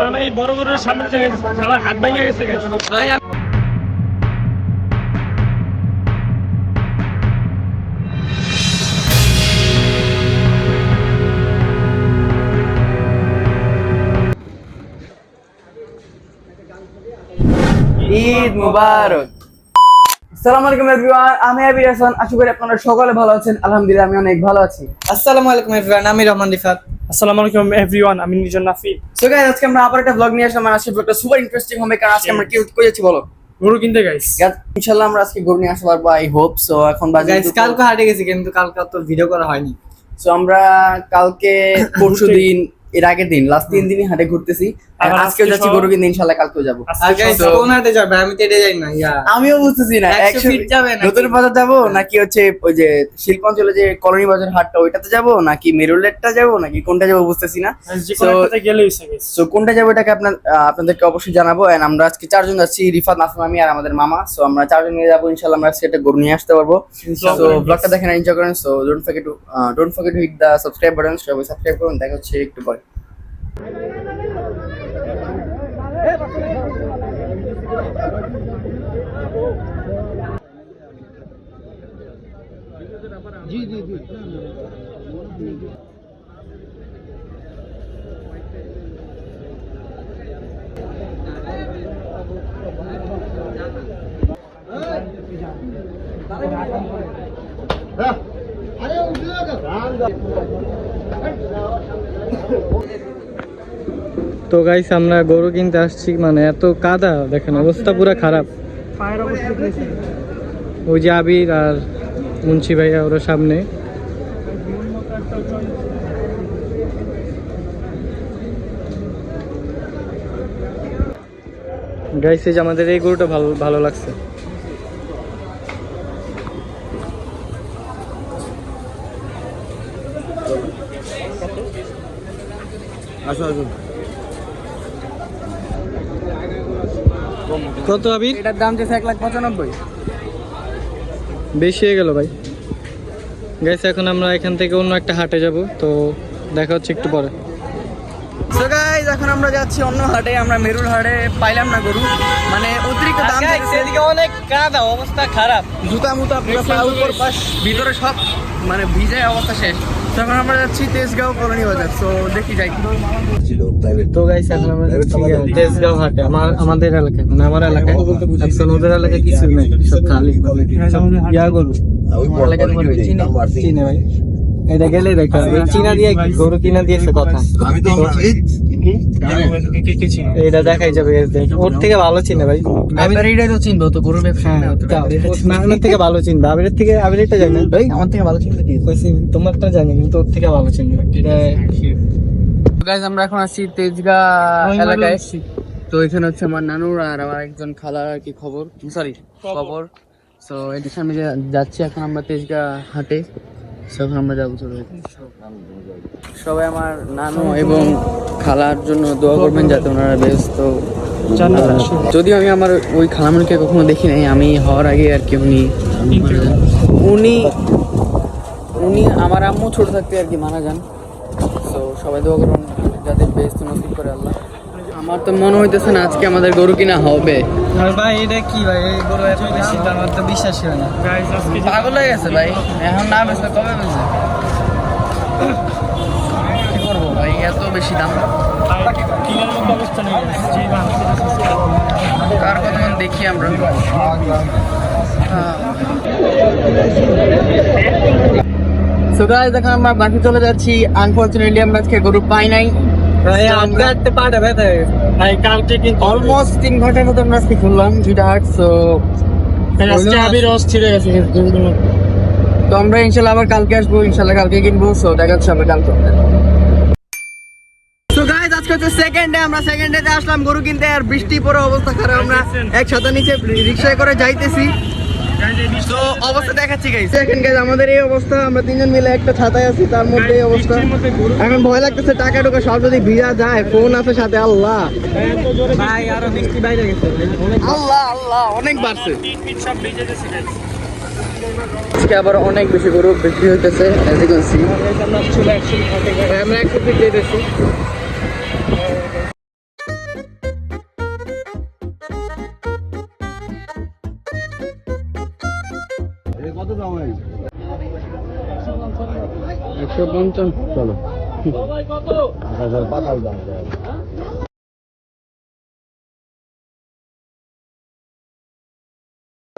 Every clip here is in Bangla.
মানে এই বড় বড় সামনে থেকে সারা হাত ভেঙে গেছে ভাই আমি- ঈদ মুবারক। সালাম আলাইকুম এভরিওয়ান। আমি আবির হাসান। আশা করি আপনারা সকলে ভালো আছেন। আলহামদুলিল্লাহ আমি অনেক ভালো আছি। আসসালামু আলাইকুম এভরিওয়ান। আমি রহমান রিফাত। আসসালামু আলাইকুম এভরিওয়ান আমি নিজন নাফি সো গাইস আজকে আমরা আবার একটা ব্লগ নিয়ে আসলাম আর আজকে ব্লগটা সুপার ইন্টারেস্টিং হবে কারণ আজকে আমরা কি করেছি বলো? গরু কিনতে গাইস ইনশাআল্লাহ আমরা আজকে গরু নিয়ে আসতে পারব আই হোপ সো এখন বাজে গাইস কালকে হাটে গেছি কিন্তু কালকে তো ভিডিও করা হয়নি। সো আমরা কালকে পরশু দিন এর আগের দিন লাস্ট তিন দিনই হাটে ঘুরতেছি। আর আজকেও যাচ্ছি গরু কিনতে ইনশাআল্লাহ কালকেও যাব। কোন হাটে আমি তো এটা যাই না ইয়া। আমিও বুঝতেছি না একশো যাবে? নতুন বাজার যাব নাকি হচ্ছে ওই যে শিল্পাঞ্চলে যে কলোনি বাজার হাটটা ওইটাতে যাব নাকি মেরুলেটটা যাব নাকি কোনটা যাব বুঝতেছি না। সো কোনটা যাব এটাকে আপনার আপনাদেরকে অবশ্যই জানাব। এন্ড আমরা আজকে চারজন যাচ্ছি রিফাত নাফিম আমি আর আমাদের মামা। সো আমরা চারজন নিয়ে যাব ইনশাল্লাহ আমরা আজকে একটা গরু নিয়ে আসতে পারব। সো ব্লগটা দেখেন এনজয় করেন। So don't forget to don't forget to hit the subscribe button সবাই সাবস্ক্রাইব করুন। দেখা হচ্ছে একটু পরে। जी जी जी अरे उठ তো গাইস আমরা গরু কিনতে আসছি মানে এত কাদা দেখেন অবস্থা পুরো খারাপ? ওই যে আবির আর মুন্সি ভাইয়া ওরা সামনে। গাইস এই যে আমাদের এই গরুটা ভালো ভালো লাগছে। কত আবির? এটার দাম যেছে এক লাখ পঁচানব্বই। বেশি হয়ে গেল ভাই। গাইস এখন আমরা এখান থেকে অন্য একটা হাটে যাব তো দেখা হচ্ছে একটু পরে। সো গাইস এখন আমরা যাচ্ছি অন্য হাটে আমরা মেরুল হাটে পাইলাম না গরু। মানে অতিরিক্ত দাম দিয়েছে। অনেক কাদা অবস্থা খারাপ। জুতা মুতা পুরো পা উপর পাশ ভিতরে সব মানে ভিজে অবস্থা শেষ। তখন আমরা যাচ্ছি তেজগাঁও কলোনি বাজার তো দেখি যাই তো গাইস এখন আমরা যাচ্ছি তেজগাঁও হাটে। আমার আমাদের এলাকায় মানে আমার এলাকায়। এখন ওদের এলাকায় কিছু নেই সব খালি। ইয়া গরু। চীনে ভাই। এটা গেলে দেখা এই চীনা দিয়ে গরু কিনা দিয়েছে কথা। আমি তো কি? কি চিনি? এটা দেখাই যাবে ওর থেকে ভালো চিনে ভাই। আমি তো চিনবো তো গরুর ব্যবসা হ্যাঁ আমার থেকে ভালো চিনবে আবিরের থেকে জানি। ভাই আমার থেকে ভালো চিনতে কি? কইছি তোমারটা জানি কিন্তু ওর থেকে ভালো চিনবে। এটা গাইজ আমরা এখন আছি তেজগাঁ এলাকায়। তো এখানে হচ্ছে আমার নানুর আর আমার একজন খালার আর কি খবর। সরি খবর। তো এটির সামনে যে যাচ্ছি এখন আমরা তেজগাঁ হাটে। সবাই আমার নানু এবং খালার জন্য দোয়া করবেন যাতে ওনারা ব্যস্ত। যদিও আমি আমার ওই খালামণিকে কখনো দেখি নাই আমি হওয়ার আগে আর কি উনি উনি উনি আমার আম্মু ছোট থাকতে আর কি মারা যান। তো সবাই দোয়া করুন যাদের বেস্ত নসিব করে আল্লাহ। আমার তো মনে হইতেছে না আজকে আমাদের গরু কিনা হবে। ভাই এটা কি ভাই? এই গরু এত বেশি দাম আমার তো বিশ্বাসই হয় না। গাইস আজকে যে- পাগল হয়ে গেছে ভাই এখন না বেচলে কবে বেচবে কি করব ভাই এত বেশি দাম। কিনার মতো অবস্থা নেই guys। যে দাম হইতেছে। কার কথা দেখি আমরা। সো গাইস এখন আমরা বাকি চলে যাচ্ছি। আনফরচুনেটলি আমরা আজকে গরু পাই নাই। আমরা একটা পাটা ব্যথা হয়ে গেছে। ভাই কালকে কিন্তু অলমোস্ট তিন ঘণ্টার মতো আমরা আজকে ঘুরলাম দুইটা হাট সো আজকে আবির অস্থির গেছে তো আমরা ইনশাল্লাহ আবার কালকে আসব ইনশাল্লাহ কালকে কিনবো সো দেখা যাচ্ছে আমরা কালকে। তো গাইস আজকে হচ্ছে সেকেন্ড ডে আমরা সেকেন্ড ডে আসলাম গরু কিনতে আর বৃষ্টি পরে অবস্থা খারাপ আমরা এক ছাতা নিচে রিক্সায় করে যাইতেছি। তো অবস্থা দেখাচ্ছি গাইস দেখেন গাইস আমাদের এই অবস্থা আমরা তিনজন মিলে একটা ছাতায় আছি তার মধ্যে এই অবস্থা। এখন ভয় লাগতেছে টাকা টুকা সব যদি ভিজা যায় ফোন আছে সাথে আল্লাহ। ভাই আরও বৃষ্টি বাইরে গেছে। আল্লাহ আল্লাহ অনেক বাড়ছে। পিঠ পিঠ সব ভিজে গেছে guys। আজকে আবার অনেক বেশি গরু বিক্রি হইতেছে এজ ইউ ক্যান সি আমরা চলে আসছি হাটে guys। আমরা একশো ফিট যেতেছি একশো পঞ্চান্ন চলো।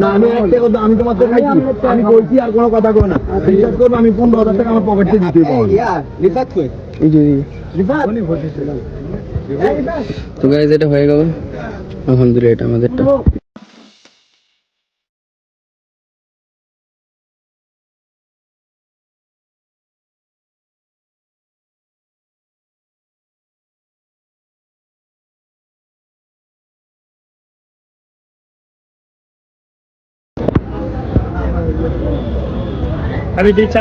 না আমি একটা কথা আমি তোমার তো খাইছি। আমি বলছি আর কোনো কথা কই না। বিশ্বাস করব আমি পনেরো হাজার টাকা আমার পকেট থেকে দিতে পারব। এই যে তো গাইজ এটা হয়ে গেল। আলহামদুলিল্লাহ এটা আমাদেরটা আমি দিচ্ছি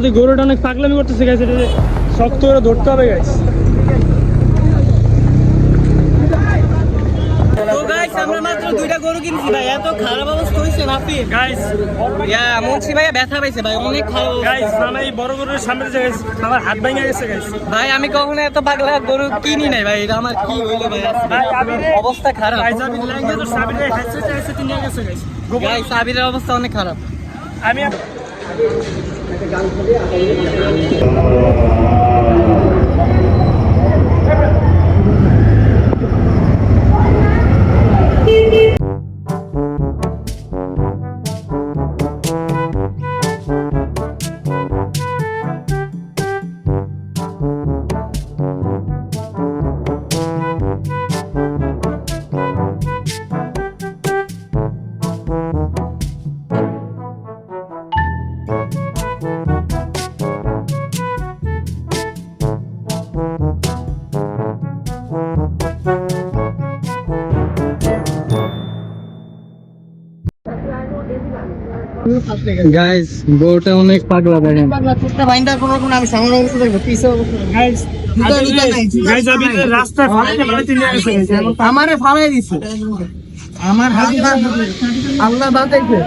আমাদের গরুটা অনেক পাগলামি করতেছে গাইজ এটা শক্ত করে ধরতে হবে মাত্র দুইটা গরু কিনছি ভাই। এত খারাপ অবস্থা হয়েছে ইয়া মুন্সি ভাইয়া ব্যথা পাইছে ভাই অনেক খারাপ এই বড় গরুর সামনে যে আমার হাত ভেঙে গেছে ভাই আমি কখনো এত পাগলা গরু কিনি নাই ভাই এটা আমার কি হইল ভাই অবস্থা খারাপ। তো সাবিরে নিয়ে গেছে গাইস সাবিরের অবস্থা অনেক খারাপ। আমি একটা গান করে আগামী গাইস অনেক পাগলা দেখেন। পাগলা বাইন্ডার কোন রকম আমি সামনে অবস্থা দেখব। পিছে নাই। রাস্তা ফাঁড়িতে ফাঁড়িতে নিয়ে গেছে আমারে ফালাই দিছে আমার হাত আল্লাহ বাঁচাইছে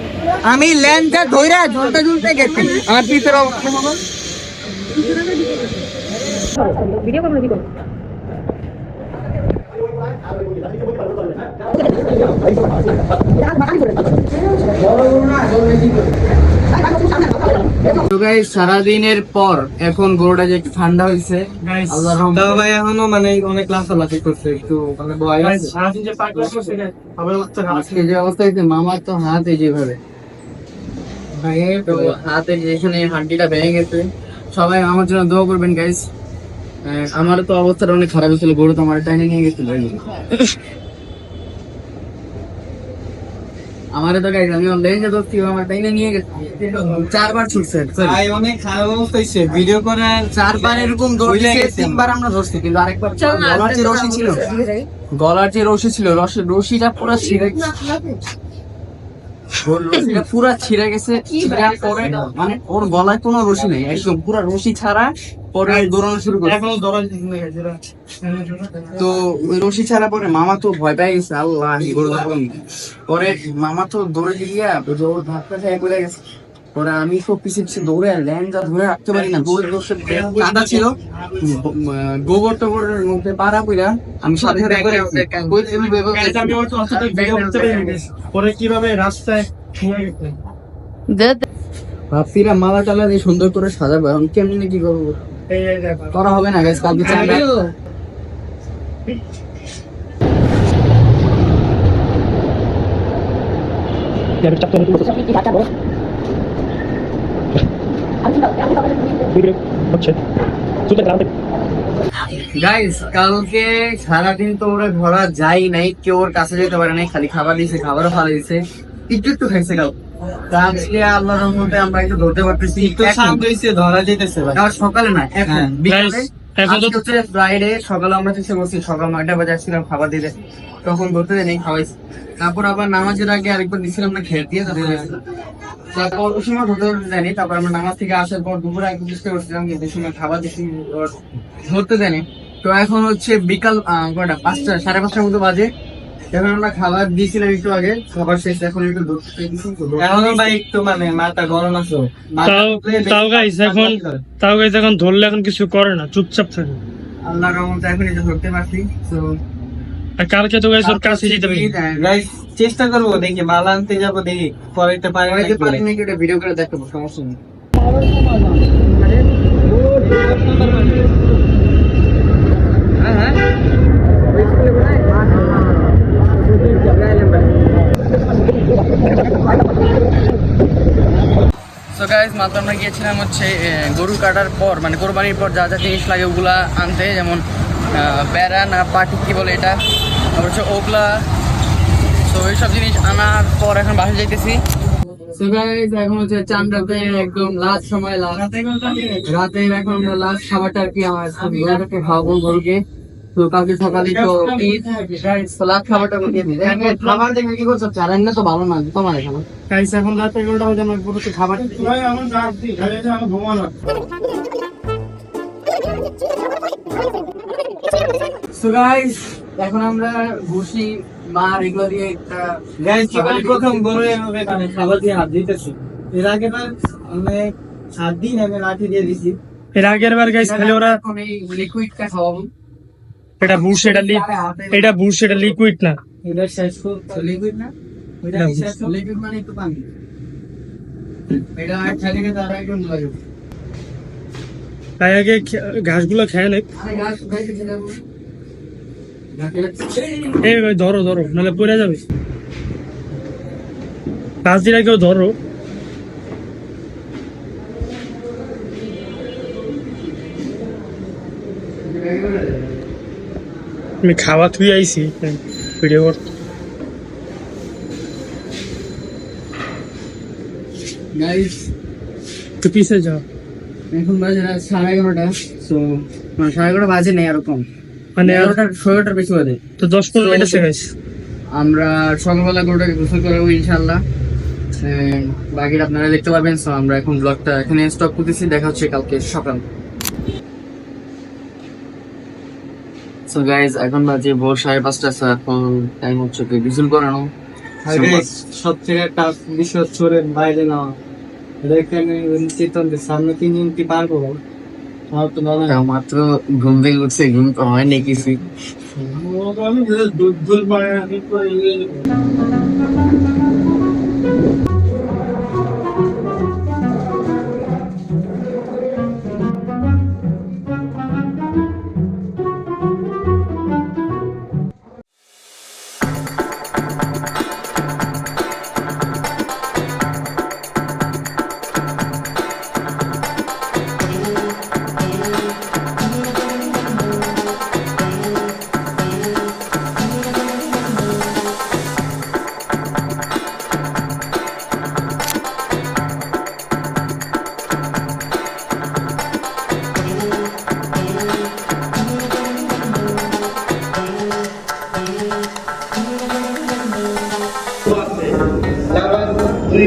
আমি ল্যান্ডটা ধইরা ঝলতে ঝুলতে গেছি। আমার পিছের অবস্থা বাবা। তো গাইজ সারাদিনের পর এখন গরুটা যে ঠান্ডা হয়েছে ভাই এখনও মানে অনেক লাফালাফি করছে একটু মানে ভয় আছে। যে অবস্থা আজকে যে অবস্থা হয়েছে মামার তো হাত এই যেভাবে। তো হাতের যেখানে হাড্ডিটা ভেঙে গেছে। সবাই আমার জন্য দোয়া করবেন গাইস আমার তো অবস্থাটা অনেক খারাপ হয়েছিল গরু তো আমার টাইনে নিয়ে গেছিল। আমারে তো গাইছে আমি অনলাইন যে দোস্তি আমার টাইনে নিয়ে গেছে। চারবার ছুটছে। ভাই অনেক খারাপ অবস্থা হইছে ভিডিও করে চারবার এরকম দৌড়ে তিনবার আমরা ধরছি কিন্তু আরেকবার গলার যে রশি ছিল গলার যে রশি ছিল রশি রশিটা পুরো ছিঁড়ে রশিটা পুরো ছিঁড়ে গেছে। ছিঁড়ে পরে মানে ওর গলায় কোনো রশি নেই একদম পুরো রশি ছাড়া পরে দৌড়ানো শুরু করে এরা তো ওই রশি ছাড়া পরে মামা তো ভয় পেয়ে গেছে আল্লাহ পরে মামা তো দৌড়ে গিয়া ওর ধাক্কা খেয়ে পড়ে গেছে। পরে আমি সব পিছিয়ে পিছিয়ে দৌড়ে ল্যান্ডটা ধরে রাখতে পারি না দৌড়ে দৌড়ে কাদা ছিল। গোবর টোবরের মধ্যে পাড়া পইরা আমি সাথে সাথে একবারে ওর পারি পরে কীভাবে রাস্তায় ভাবছিলাম মালা টালা দিয়ে সুন্দর করে সাজাবো এখন কেমনি কি করব? করা হবে না গাইস কালকে গাইস কালকে সারাদিন তো ওরা ঘোরা যাই নাই কেউ ওর কাছে যেতে পারে নাই খালি খাবার দিয়েছে খাবারও ভালো দিয়েছে একটু একটু খাইছে কাল। আজকে আল্লাহর রহমতে আমরা একটু ধরতে পারতেছি। একটু শান্ত হয়েছে ধরা যেতেছে ভাই। সকালে না এখন হ্যাঁ, বিকালে। Guys, এখন তো- আজকে হচ্ছে ফ্রাইডে সকালে আমরা চেষ্টা করছি সকাল নয়টা বাজে আসছিলাম খাবার দিতে। তখন ধরতে দেয়নি খাওয়াইছি। তারপর আবার নামাজের আগে আরেকবার দিছিলাম না খেয়ে দিয়ে তারপর তারপর ওই সময় ধরতে ধরতে দেয়নি তারপর আমরা নামাজ থেকে আসার পর দুপুরে একটু চেষ্টা করছিলাম কিন্তু সময় খাবার দিচ্ছি ধরতে দেয়নি। তো এখন হচ্ছে বিকাল কয়টা? পাঁচটা সাড়ে পাঁচটার মতো বাজে। এখন আমরা খাবার দিয়েছিলাম একটু আগে খাবার শেষ এখন একটু এখনও ভাই একটু মানে মাথা গরম আছে। তাও তাও গাইস এখন তাও গাইস এখন ধরলে এখন কিছু করে না চুপচাপ থাকে। আল্লাহর রহমতে এখন এটা ধরতে পারছি তো কালকে তো গাইস ওর কাছে যেতে পারি গাইস চেষ্টা করব দেখি মাল আনতে যাব দেখি পড়াইতে পারি অনেকে পারি নাকি। নাকি ওটা ভিডিও করে দেখাবো সমস্যা নেই। হ্যাঁ হ্যাঁ সো মাত্র আমরা গিয়েছিলাম হচ্ছে গরু কাটার পর মানে কোরবানির পর যা যা জিনিস লাগে ওগুলা আনতে যেমন বেড়া না পাটি কি বলে এটা। তারপর হচ্ছে ওগুলা। তো এইসব জিনিস আনার পর এখন বাসা যাইতেছি। So guys, এখন হচ্ছে চান্দাতে একদম লাস্ট সময় লাস্ট রাতে এখন আমরা লাস্ট খাবারটা আর কি আমার গরুটাকে খাওয়াবো গরুকে তো কালকে সকালে তো লাস্ট খাবারটা খাবার দেখে কি করছ? না তো ভালো না তোমার এখানে? এখন রাত এগারোটা বাজে আমার পুরো খাবার ভাই আমার খালি এখন আমরা ঘুষি মার এগুলো দিয়ে একটা প্রথম গরু এভাবে খাবার দিয়ে হাত দিতেছি। এর আগে বার অনেক সাত দিন আমি লাঠি দিয়ে দিছি। এর আগের বার গাইস খালি ওরা লিকুইডটা খাওয়াবো। এটা বুশ এটা লি- এটা বুশ এটা লিকুইড না। এটা শেষ খুব লিকুইড না? ওইটা শেষ খুব? লিকুইড মানে একটু পানি। এটা এক ছাড়িয়ে তারা একদম লাগে তাই আগে খে- ঘাসগুলো খেয়ে নেই আরে গাছ খাইতে এই ভাই ধরো ধরো নাহলে পড়ে যাবে। কেউ ধরো। আমি খাওয়া থুই আইছি ভিডিও করতে গাইস তো পিছে যাও এখন বাজে সাড়ে এগারোটা তো মানে সাড়ে এগারোটা বাজে নেই এরকম মানে ছয়টার বেশি বাজে। তো দশ পনেরো মিনিট আছে গাইস আমরা সকালবেলা গরুটাকে গোসল করাবো ইনশাল্লাহ বাকিটা আপনারা দেখতে পারবেন সো আমরা এখন ব্লগটা এখানে স্টপ করতেছি দেখা হচ্ছে কালকে সকাল। সো গাইজ এখন বাজে ভোর সাড়ে পাঁচটা so এখন টাইম হচ্ছে কি গোসল করানো। সব থেকে একটা বিষয় ওরে বাইরে নেওয়া এটা যে সামনে তিন মিনিট পারব? আমার তো ভালো না মাত্র ঘুম থেকে উঠছে ঘুম তো হয়নি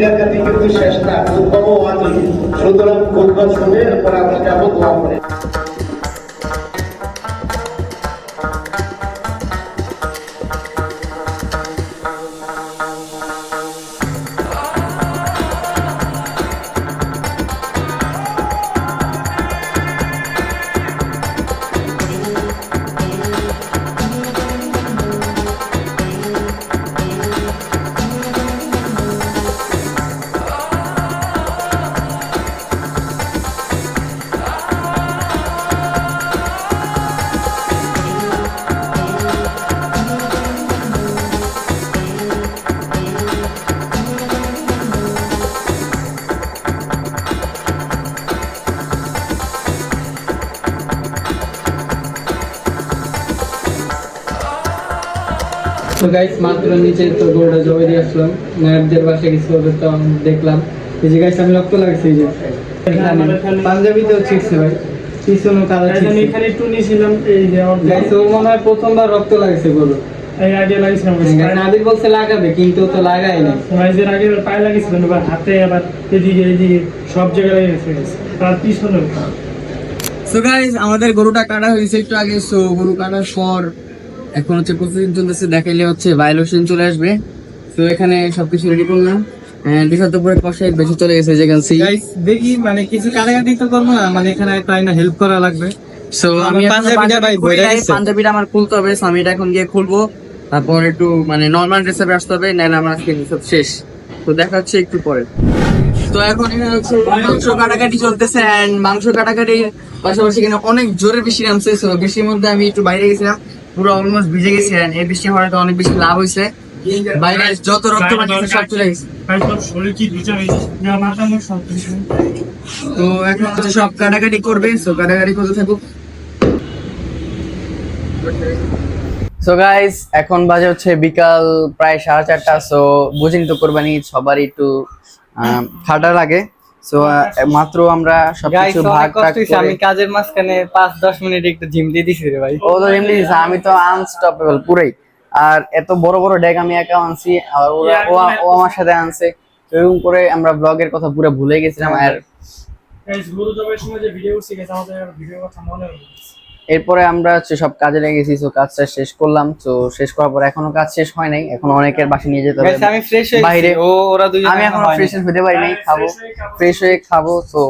রাখাতে কিন্তু শেষ না উদ্ভব ওয়াজি সুতরাং উদ্ভব শুনে আমরা যাব দোয়া করে। তো গাইস মাত্র নিচে তো গরুটা জমে দিয়ে আসলাম। কিছু দেখলাম। এই যে গাইস আমি রক্ত লাগছে এই যে। পাঞ্জাবিতেও ছিটছে ভাই। পিছনে আমি ছিটছে এখানে একটু নিয়েছিলাম এই যে গাইস ওর মনে হয় প্রথমবার রক্ত লাগছে গরু এই আগে লাগিয়েছিলাম নাবিল বলছে লাগাবে কিন্তু তো লাগাই না রাইজের আগে পায়ে লাগিয়েছিলাম এবার হাতে আবার এদিকে এদিকে সব জায়গায় লেগে গেছে তার পিছনে সো গাইস আমাদের গরুটা কাটা হয়েছে একটু আগে। সো গরু কাটার পর এখন হচ্ছে প্রতিদিন চলতেছে দেখাইলে হচ্ছে ভায়োলেশন চলে আসবে। তো এখানে সবকিছু রেডি করলাম। বিষয় তো বেশি চলে গেছে যেখানে দেখি মানে কিছু কাটাকাটি তো করব না মানে এখানে তাই না হেল্প করা লাগবে। সো আমি পাঞ্জাবিটা ভাই খুলি বইরা নাই, গেছে। পাঞ্জাবিটা আমার খুলতে হবে আমি এটা এখন গিয়ে খুলবো। তারপর একটু মানে নর্মাল ড্রেসে আসতে হবে নাহলে আমার আজকে সব শেষ। তো দেখা হচ্ছে একটু পরে। তো এখন এখানে হচ্ছে মাংস কাটাকাটি চলতেছে এন্ড মাংস কাটাকাটির পাশাপাশি এখানে অনেক জোরে বেশি নামছে তো বৃষ্টির মধ্যে আমি একটু বাইরে গেছিলাম। পুরো অলমোস্ট ভিজে গেছি এই বৃষ্টি হওয়ার অনেক বেশি লাভ হয়েছে। বাইরে যত রক্ত সব চলে গেছে। তো এখন হচ্ছে সব কাটাকাটি করবে সো কাটাকাটি করতে থাকুক। সো গাইস এখন বাজে হচ্ছে বিকাল প্রায় সাড়ে চারটা সো বুঝিনি তো কোরবানি সবারই একটু আহ, খাটা লাগে। সো মাত্র আমরা সবকিছু ভাগ হইছে, করে আমি কাজের মাঝখানে পাঁচ দশ মিনিট একটু জিম দিয়ে দিছি রে ভাই। ও তো জিম দিছি আমি তো আনস্টপেবল পুরাই। আর এত বড় বড় ডেক আমি একা আনছি আর ওরা ও ও আমার সাথে আনছে। এরকম করে আমরা ব্লগের কথা পুরো ভুলে গেছিলাম আর গাইস গুরু জবের সময় যে ভিডিও করছি গেছে আমাদের ভিডিও কথা মনে হয়ে এরপরে আমরা হচ্ছে সব কাজে লেগে গেছি তো কাজটা শেষ করলাম তো শেষ করার পর এখনও কাজ শেষ হয় নাই এখন অনেকের বাসে নিয়ে যেতে হবে। আমি ফ্রেশ হয়ে বাইরে। ও ওরা দুজন আমি এখনও ফ্রেশ হতে পারি নাই খাব। ফ্রেশ হয়ে খাব। তো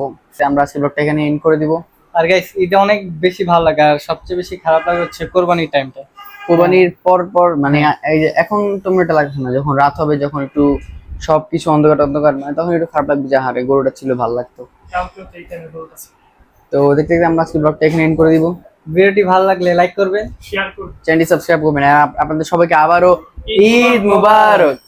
আমরা আজকে ব্লগটা এখানে এন্ড করে দিব। আর গাইস এটা অনেক বেশি ভালো লাগে আর সবচেয়ে বেশি খারাপ লাগে হচ্ছে কোরবানির টাইমটা কোরবানির পর পর মানে এই যে এখন তোমরা এটা লাগছে না যখন রাত হবে যখন একটু সবকিছু অন্ধকার অন্ধকার মানে তখন একটু খারাপ লাগবে যে হারে গরুটা ছিল ভালো লাগতো। তো দেখতে দেখতে আমরা আজকে ব্লগটা এখানে এন্ড করে দিব। ভিডিওটি ভালো লাগলে লাইক করবেন। শেয়ার করবেন। চ্যানেলটি সাবস্ক্রাইব করবেন। আপনাদের সবাইকে আবারও ঈদ মুবারক।